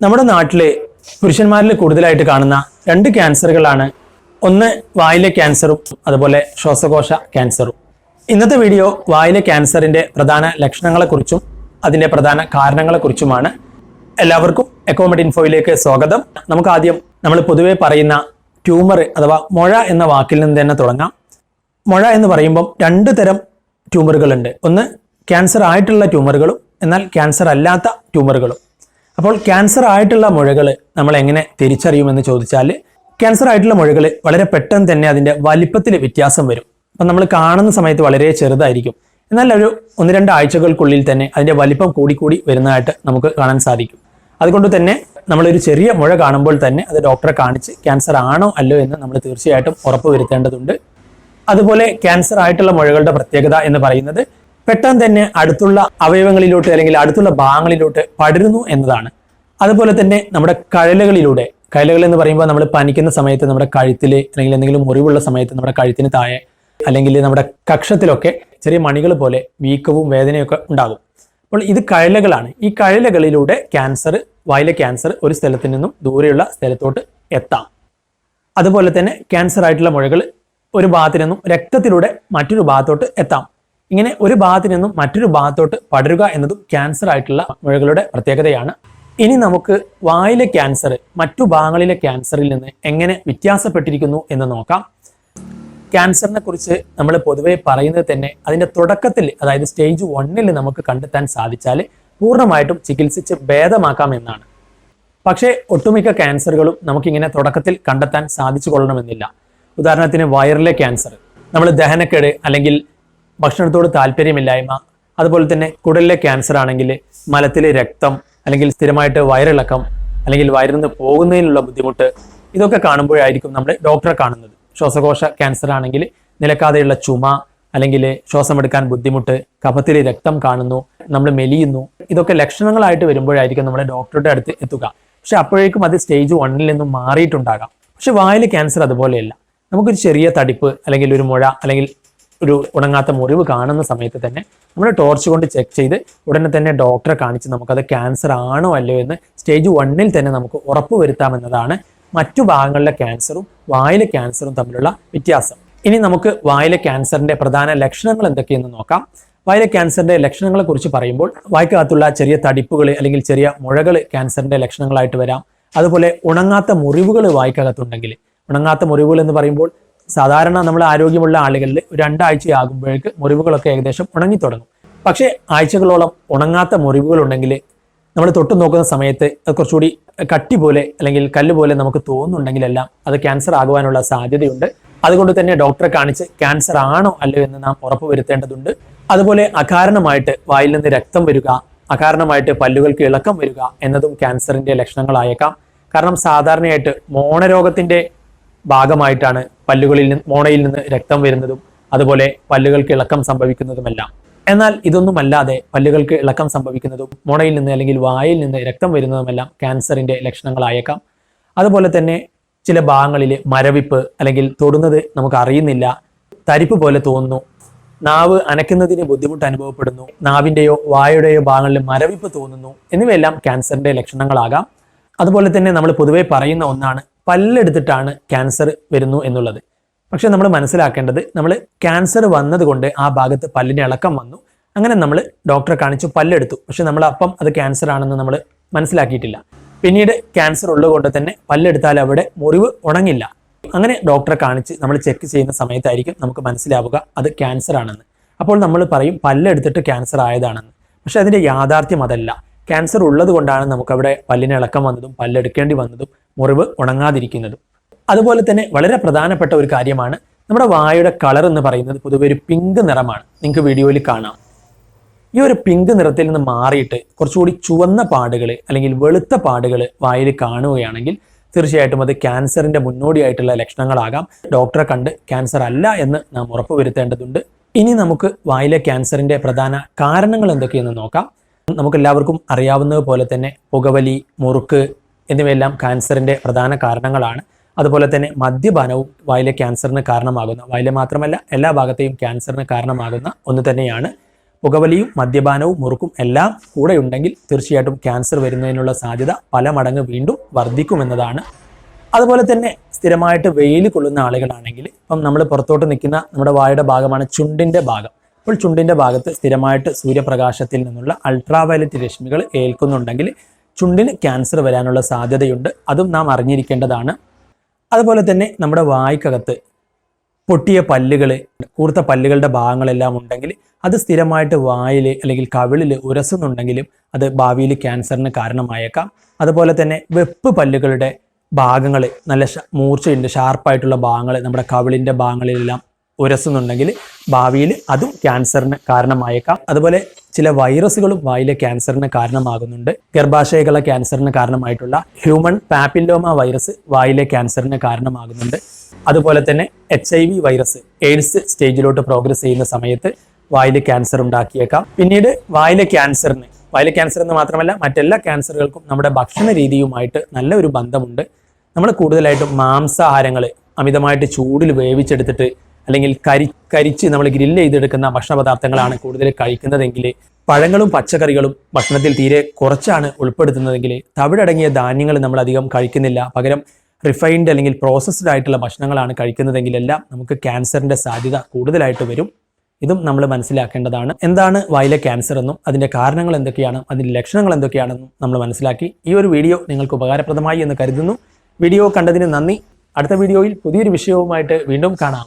നമ്മുടെ നാട്ടിലെ പുരുഷന്മാരിൽ കൂടുതലായിട്ട് കാണുന്ന രണ്ട് ക്യാൻസറുകളാണ്. ഒന്ന് വായിലെ ക്യാൻസറും അതുപോലെ ശ്വാസകോശ ക്യാൻസറും. ഇന്നത്തെ വീഡിയോ വായിലെ ക്യാൻസറിന്റെ പ്രധാന ലക്ഷണങ്ങളെക്കുറിച്ചും അതിന്റെ പ്രധാന കാരണങ്ങളെക്കുറിച്ചുമാണ്. എല്ലാവർക്കും എക്കോമഡ് ഇൻഫോയിലേക്ക് സ്വാഗതം. നമുക്ക് ആദ്യം നമ്മൾ പൊതുവെ പറയുന്ന ട്യൂമർ അഥവാ മുഴ എന്ന വാക്കിൽ നിന്ന് തന്നെ തുടങ്ങാം. മുഴ എന്ന് പറയുമ്പം രണ്ട് തരം ട്യൂമറുകളുണ്ട്. ഒന്ന് ക്യാൻസർ ആയിട്ടുള്ള ട്യൂമറുകളും എന്നാൽ ക്യാൻസർ അല്ലാത്ത ട്യൂമറുകളും. അപ്പോൾ ക്യാൻസർ ആയിട്ടുള്ള മുഴകൾ നമ്മൾ എങ്ങനെ തിരിച്ചറിയുമെന്ന് ചോദിച്ചാൽ ക്യാൻസർ ആയിട്ടുള്ള മുഴകൾ വളരെ പെട്ടെന്ന് തന്നെ അതിന്റെ വലിപ്പത്തിൽ വ്യത്യാസം വരും. അപ്പം നമ്മൾ കാണുന്ന സമയത്ത് വളരെ ചെറുതായിരിക്കും. എന്നാൽ ഒരു ഒന്ന് രണ്ട് ആഴ്ചകൾക്കുള്ളിൽ തന്നെ അതിന്റെ വലിപ്പം കൂടിക്കൂടി വരുന്നതായിട്ട് നമുക്ക് കാണാൻ സാധിക്കും. അതുകൊണ്ട് തന്നെ നമ്മളൊരു ചെറിയ മുഴ കാണുമ്പോൾ തന്നെ അത് ഡോക്ടറെ കാണിച്ച് ക്യാൻസർ ആണോ അല്ലോ എന്ന് നമ്മൾ തീർച്ചയായിട്ടും ഉറപ്പ് വരുത്തേണ്ടതുണ്ട് അതുപോലെ ക്യാൻസർ ആയിട്ടുള്ള മുഴകളുടെ പ്രത്യേകത എന്ന് പറയുന്നത് പെട്ടെന്ന് തന്നെ അടുത്തുള്ള അവയവങ്ങളിലോട്ട് അല്ലെങ്കിൽ അടുത്തുള്ള ഭാഗങ്ങളിലോട്ട് പടരുന്നു എന്നതാണ്. അതുപോലെ തന്നെ നമ്മുടെ കഴലുകളിലൂടെ കഴലുകൾ എന്ന് പറയുമ്പോൾ നമ്മൾ പനിക്കുന്ന സമയത്ത് നമ്മുടെ കഴുത്തിൽ അല്ലെങ്കിൽ എന്തെങ്കിലും മുറിവുള്ള സമയത്ത് നമ്മുടെ കഴുത്തിന് താഴെ അല്ലെങ്കിൽ നമ്മുടെ കക്ഷത്തിലൊക്കെ ചെറിയ മണികൾ പോലെ വീക്കവും വേദനയൊക്കെ ഉണ്ടാകും. അപ്പോൾ ഇത് കഴലകളാണ്. ഈ കഴലകളിലൂടെ ക്യാൻസർ വായിലെ ക്യാൻസർ ഒരു സ്ഥലത്ത് നിന്നും ദൂരെയുള്ള സ്ഥലത്തോട്ട് എത്താം. അതുപോലെ തന്നെ ക്യാൻസർ ആയിട്ടുള്ള മുഴകൾ ഒരു ഭാഗത്തു നിന്നും രക്തത്തിലൂടെ മറ്റൊരു ഭാഗത്തോട്ട് എത്താം. ഇങ്ങനെ ഒരു ഭാഗത്തു നിന്നും മറ്റൊരു ഭാഗത്തോട്ട് പടരുക എന്നതും ക്യാൻസർ ആയിട്ടുള്ള മുഴകളുടെ പ്രത്യേകതയാണ്. ഇനി നമുക്ക് വായിലെ ക്യാൻസർ മറ്റു ഭാഗങ്ങളിലെ ക്യാൻസറിൽ നിന്ന് എങ്ങനെ വ്യത്യാസപ്പെട്ടിരിക്കുന്നു എന്ന് നോക്കാം. ക്യാൻസറിനെ കുറിച്ച് നമ്മൾ പൊതുവെ പറയുന്നത് തന്നെ അതിന്റെ തുടക്കത്തിൽ അതായത് സ്റ്റേജ് വണ്ണിൽ നമുക്ക് കണ്ടെത്താൻ സാധിച്ചാൽ പൂർണമായിട്ടും ചികിത്സിച്ച് ഭേദമാക്കാം എന്നാണ്. പക്ഷേ ഒട്ടുമിക്ക ക്യാൻസറുകളും നമുക്കിങ്ങനെ തുടക്കത്തിൽ കണ്ടെത്താൻ സാധിച്ചു കൊള്ളണമെന്നില്ല. ഉദാഹരണത്തിന് വയറിലെ ക്യാൻസർ നമ്മൾ ദഹനക്കേട് അല്ലെങ്കിൽ ഭക്ഷണത്തോട് താല്പര്യമില്ലായ്മ അതുപോലെ തന്നെ കുടലിലെ ക്യാൻസർ ആണെങ്കിൽ മലത്തിലെ രക്തം അല്ലെങ്കിൽ സ്ഥിരമായിട്ട് വയറിളക്കം അല്ലെങ്കിൽ വയറിൽ നിന്ന് പോകുന്നതിനുള്ള ബുദ്ധിമുട്ട് ഇതൊക്കെ കാണുമ്പോഴായിരിക്കും നമ്മൾ ഡോക്ടറെ കാണുന്നത്. ശ്വാസകോശ ക്യാൻസർ ആണെങ്കിൽ നിലക്കാതെയുള്ള ചുമ അല്ലെങ്കിൽ ശ്വാസമെടുക്കാൻ ബുദ്ധിമുട്ട് കഫത്തിൽ രക്തം കാണുന്നു നമ്മൾ മെലിയുന്നു ഇതൊക്കെ ലക്ഷണങ്ങളായിട്ട് വരുമ്പോഴായിരിക്കും നമ്മൾ ഡോക്ടറുടെ അടുത്ത് എത്തുക. പക്ഷെ അപ്പോഴേക്കും അത് സ്റ്റേജ് വണ്ണിൽ നിന്നും മാറിയിട്ടുണ്ടാകാം. പക്ഷെ വായിൽ ക്യാൻസർ അതുപോലെയല്ല. നമുക്കൊരു ചെറിയ തടിപ്പ് അല്ലെങ്കിൽ ഒരു മുഴ അല്ലെങ്കിൽ ഒരു ഉണങ്ങാത്ത മുറിവ് കാണുന്ന സമയത്ത് തന്നെ നമ്മൾ ടോർച്ച് കൊണ്ട് ചെക്ക് ചെയ്ത് ഉടനെ തന്നെ ഡോക്ടറെ കാണിച്ച് നമുക്കത് ക്യാൻസർ ആണോ അല്ലയോ എന്ന് സ്റ്റേജ് വണ്ണിൽ തന്നെ നമുക്ക് ഉറപ്പ് വരുത്താമെന്നതാണ് മറ്റു ഭാഗങ്ങളിലെ ക്യാൻസറും വായിലെ ക്യാൻസറും തമ്മിലുള്ള വ്യത്യാസം. ഇനി നമുക്ക് വായിലെ ക്യാൻസറിന്റെ പ്രധാന ലക്ഷണങ്ങൾ എന്തൊക്കെയെന്ന് നോക്കാം. വായിലെ ക്യാൻസറിന്റെ ലക്ഷണങ്ങളെ കുറിച്ച് പറയുമ്പോൾ വായ്ക്കകത്തുള്ള ചെറിയ തടിപ്പുകൾ അല്ലെങ്കിൽ ചെറിയ മുഴകൾ ക്യാൻസറിന്റെ ലക്ഷണങ്ങളായിട്ട് വരാം. അതുപോലെ ഉണങ്ങാത്ത മുറിവുകൾ വായ്ക്കകത്തുണ്ടെങ്കിൽ ഉണങ്ങാത്ത മുറിവുകൾ എന്ന് പറയുമ്പോൾ സാധാരണ നമ്മൾ ആരോഗ്യമുള്ള ആളുകളിൽ രണ്ടാഴ്ചയാകുമ്പോഴേക്ക് മുറിവുകളൊക്കെ ഏകദേശം ഉണങ്ങി തുടങ്ങും. പക്ഷേ ആഴ്ചകളോളം ഉണങ്ങാത്ത മുറിവുകൾ ഉണ്ടെങ്കിൽ നമ്മൾ തൊട്ട് നോക്കുന്ന സമയത്ത് അത് കുറച്ചുകൂടി കട്ടി പോലെ അല്ലെങ്കിൽ കല്ല് പോലെ നമുക്ക് തോന്നുന്നുണ്ടെങ്കിലെല്ലാം അത് ക്യാൻസർ ആകുവാനുള്ള സാധ്യതയുണ്ട്. അതുകൊണ്ട് തന്നെ ഡോക്ടറെ കാണിച്ച് ക്യാൻസർ ആണോ അല്ലയോ എന്ന് നാം ഉറപ്പുവരുത്തേണ്ടതുണ്ട് അതുപോലെ അകാരണമായിട്ട് വായിൽ നിന്ന് രക്തം വരിക അകാരണമായിട്ട് പല്ലുകൾക്ക് ഇളക്കം വരിക എന്നതും ക്യാൻസറിന്റെ ലക്ഷണങ്ങളായേക്കാം. കാരണം സാധാരണയായിട്ട് മോണരോഗത്തിന്റെ ഭാഗമായിട്ടാണ് പല്ലുകളിൽ നിന്ന് മോണയിൽ നിന്ന് രക്തം വരുന്നതും അതുപോലെ പല്ലുകൾക്ക് ഇളക്കം സംഭവിക്കുന്നതുമെല്ലാം. എന്നാൽ ഇതൊന്നുമല്ലാതെ പല്ലുകൾക്ക് ഇളക്കം സംഭവിക്കുന്നതും മോണയിൽ നിന്ന് അല്ലെങ്കിൽ വായിൽ നിന്ന് രക്തം വരുന്നതുമെല്ലാം ക്യാൻസറിന്റെ ലക്ഷണങ്ങളായേക്കാം. അതുപോലെ തന്നെ ചില ഭാഗങ്ങളിൽ മരവിപ്പ് അല്ലെങ്കിൽ തൊടുന്നത് നമുക്ക് അറിയുന്നില്ല. തരിപ്പ് പോലെ തോന്നുന്നു. നാവ് അനക്കുന്നതിന് ബുദ്ധിമുട്ട് അനുഭവപ്പെടുന്നു. നാവിന്റെയോ വായുടെയോ ഭാഗങ്ങളിൽ മരവിപ്പ് തോന്നുന്നു. എന്നിവയെല്ലാം ക്യാൻസറിന്റെ ലക്ഷണങ്ങളാകാം. അതുപോലെ തന്നെ നമ്മൾ പൊതുവെ പറയുന്ന ഒന്നാണ് പല്ലെടുത്തിട്ടാണ് ക്യാൻസർ വരുന്നു എന്നുള്ളത്. പക്ഷെ നമ്മൾ മനസ്സിലാക്കേണ്ടത് നമ്മൾ ക്യാൻസർ വന്നതുകൊണ്ട് ആ ഭാഗത്ത് പല്ലിന് ഇളക്കം വന്നു. അങ്ങനെ നമ്മൾ ഡോക്ടറെ കാണിച്ചു പല്ലെടുത്തു. പക്ഷെ നമ്മൾ അപ്പം അത് ക്യാൻസർ ആണെന്ന് നമ്മൾ മനസ്സിലാക്കിയിട്ടില്ല. പിന്നീട് ക്യാൻസർ ഉള്ളതുകൊണ്ട് തന്നെ പല്ലെടുത്താൽ അവിടെ മുറിവ് ഉണങ്ങില്ല. അങ്ങനെ ഡോക്ടറെ കാണിച്ച് നമ്മൾ ചെക്ക് ചെയ്യുന്ന സമയത്തായിരിക്കും നമുക്ക് മനസ്സിലാവുക അത് ക്യാൻസർ ആണെന്ന്. അപ്പോൾ നമ്മൾ പറയും പല്ലെടുത്തിട്ട് ക്യാൻസർ ആയതാണെന്ന്. പക്ഷെ അതിന്റെ യാഥാർത്ഥ്യം അതല്ല. ക്യാൻസർ ഉള്ളത് കൊണ്ടാണ് നമുക്കവിടെ പല്ലിന് ഇളക്കം വന്നതും പല്ലെടുക്കേണ്ടി വന്നതും മുറിവ് ഉണങ്ങാതിരിക്കുന്നതും. അതുപോലെ തന്നെ വളരെ പ്രധാനപ്പെട്ട ഒരു കാര്യമാണ് നമ്മുടെ വായുടെ കളർ എന്ന് പറയുന്നത് പൊതുവെ ഒരു പിങ്ക് നിറമാണ്. നിങ്ങൾക്ക് വീഡിയോയിൽ കാണാം. ഈ ഒരു പിങ്ക് നിറത്തിൽ നിന്ന് മാറിയിട്ട് കുറച്ചുകൂടി ചുവന്ന പാടുകൾ അല്ലെങ്കിൽ വെളുത്ത പാടുകൾ വായിൽ കാണുകയാണെങ്കിൽ തീർച്ചയായിട്ടും അത് ക്യാൻസറിന്റെ മുന്നോടിയായിട്ടുള്ള ലക്ഷണങ്ങളാകാം. ഡോക്ടറെ കണ്ട് ക്യാൻസർ അല്ല എന്ന് നാം ഉറപ്പുവരുത്തേണ്ടതുണ്ട്. ഇനി നമുക്ക് വായിലെ ക്യാൻസറിന്റെ പ്രധാന കാരണങ്ങൾ എന്തൊക്കെയെന്ന് നോക്കാം. നമുക്ക് എല്ലാവർക്കും അറിയാവുന്നത് പോലെ തന്നെ പുകവലി മുറുക്ക് എന്നിവയെല്ലാം ക്യാൻസറിന്റെ പ്രധാന കാരണങ്ങളാണ്. അതുപോലെ തന്നെ മദ്യപാനവും വായിലെ ക്യാൻസറിന് കാരണമാകുന്ന. വായിലെ മാത്രമല്ല എല്ലാ ഭാഗത്തെയും ക്യാൻസറിന് കാരണമാകുന്ന ഒന്ന് തന്നെയാണ്. പുകവലിയും മദ്യപാനവും മുറുക്കും എല്ലാം കൂടെ ഉണ്ടെങ്കിൽ തീർച്ചയായിട്ടും ക്യാൻസർ വരുന്നതിനുള്ള സാധ്യത പല മടങ്ങ് വീണ്ടും വർദ്ധിക്കുമെന്നതാണ് അതുപോലെ തന്നെ സ്ഥിരമായിട്ട് വെയിൽ കൊള്ളുന്ന ആളുകളാണെങ്കിൽ ഇപ്പം നമ്മൾ പുറത്തോട്ട് നിൽക്കുന്ന നമ്മുടെ വായുടെ ഭാഗമാണ് ചുണ്ടിന്റെ ഭാഗം. അപ്പോൾ ചുണ്ടിന്റെ ഭാഗത്ത് സ്ഥിരമായിട്ട് സൂര്യപ്രകാശത്തിൽ നിന്നുള്ള അൾട്രാവയലറ്റ് രശ്മികൾ ഏൽക്കുന്നുണ്ടെങ്കിൽ ചുണ്ടിന് ക്യാൻസർ വരാനുള്ള സാധ്യതയുണ്ട്. അതും നാം അറിഞ്ഞിരിക്കേണ്ടതാണ്. അതുപോലെ തന്നെ നമ്മുടെ വായ്ക്കകത്ത് പൊട്ടിയ പല്ലുകൾ കൂർത്ത പല്ലുകളുടെ ഭാഗങ്ങളെല്ലാം ഉണ്ടെങ്കിൽ അത് സ്ഥിരമായിട്ട് വായിൽ അല്ലെങ്കിൽ കവിളിൽ ഉരസുന്നുണ്ടെങ്കിലും അത് ഭാവിയിൽ ക്യാൻസറിന് കാരണമായേക്കാം. അതുപോലെ തന്നെ വെപ്പ് പല്ലുകളുടെ ഭാഗങ്ങൾ നല്ല മൂർച്ചയുണ്ട് ഷാർപ്പായിട്ടുള്ള ഭാഗങ്ങൾ നമ്മുടെ കവിളിന്റെ ഭാഗങ്ങളിലെല്ലാം ഉരസുന്നുണ്ടെങ്കിൽ ഭാവിയിൽ അതും ക്യാൻസറിന് കാരണമായേക്കാം. അതുപോലെ ചില വൈറസുകളും വായിലെ ക്യാൻസറിന് കാരണമാകുന്നുണ്ട്. ഗർഭാശയകള ക്യാൻസറിന് കാരണമായിട്ടുള്ള ഹ്യൂമൺ പാപ്പില്ലോമ വൈറസ് വായിലെ ക്യാൻസറിന് കാരണമാകുന്നുണ്ട്. അതുപോലെ തന്നെ H I V virus AIDS സ്റ്റേജിലോട്ട് progress ചെയ്യുന്ന സമയത്ത് വായിലെ ക്യാൻസർ ഉണ്ടാക്കിയേക്കാം. പിന്നീട് വായിലെ ക്യാൻസറിന് വായിലെ ക്യാൻസർ എന്ന് മാത്രമല്ല മറ്റെല്ലാ ക്യാൻസറുകൾക്കും നമ്മുടെ ഭക്ഷണ രീതിയുമായിട്ട് നല്ല ഒരു ബന്ധമുണ്ട്. നമ്മൾ കൂടുതലായിട്ടും മാംസാഹാരങ്ങൾ അമിതമായിട്ട് ചൂടിൽ വേവിച്ചെടുത്തിട്ട് അല്ലെങ്കിൽ കരി കരിച്ച് നമ്മൾ ഗ്രില്ല് ചെയ്തെടുക്കുന്ന ഭക്ഷണ പദാർത്ഥങ്ങളാണ് കൂടുതൽ കഴിക്കുന്നതെങ്കിൽ പഴങ്ങളും പച്ചക്കറികളും ഭക്ഷണത്തിൽ തീരെ കുറച്ചാണ് ഉൾപ്പെടുത്തുന്നതെങ്കിൽ തവിടടങ്ങിയ ധാന്യങ്ങൾ നമ്മൾ അധികം കഴിക്കുന്നില്ല. പകരം റിഫൈൻഡ് അല്ലെങ്കിൽ പ്രോസസ്ഡ് ആയിട്ടുള്ള ഭക്ഷണങ്ങളാണ് കഴിക്കുന്നതെങ്കിലെല്ലാം നമുക്ക് ക്യാൻസറിന്റെ സാധ്യത കൂടുതലായിട്ട് വരും. ഇതും നമ്മൾ മനസ്സിലാക്കേണ്ടതാണ്. എന്താണ് വായിലെ ക്യാൻസർ എന്നും അതിന്റെ കാരണങ്ങൾ എന്തൊക്കെയാണ് അതിന്റെ ലക്ഷണങ്ങൾ എന്തൊക്കെയാണെന്നും നമ്മൾ മനസ്സിലാക്കി. ഈ ഒരു വീഡിയോ നിങ്ങൾക്ക് ഉപകാരപ്രദമായി എന്ന് കരുതുന്നു. വീഡിയോ കണ്ടതിന് നന്ദി. അടുത്ത വീഡിയോയിൽ പുതിയൊരു വിഷയവുമായിട്ട് വീണ്ടും കാണാം.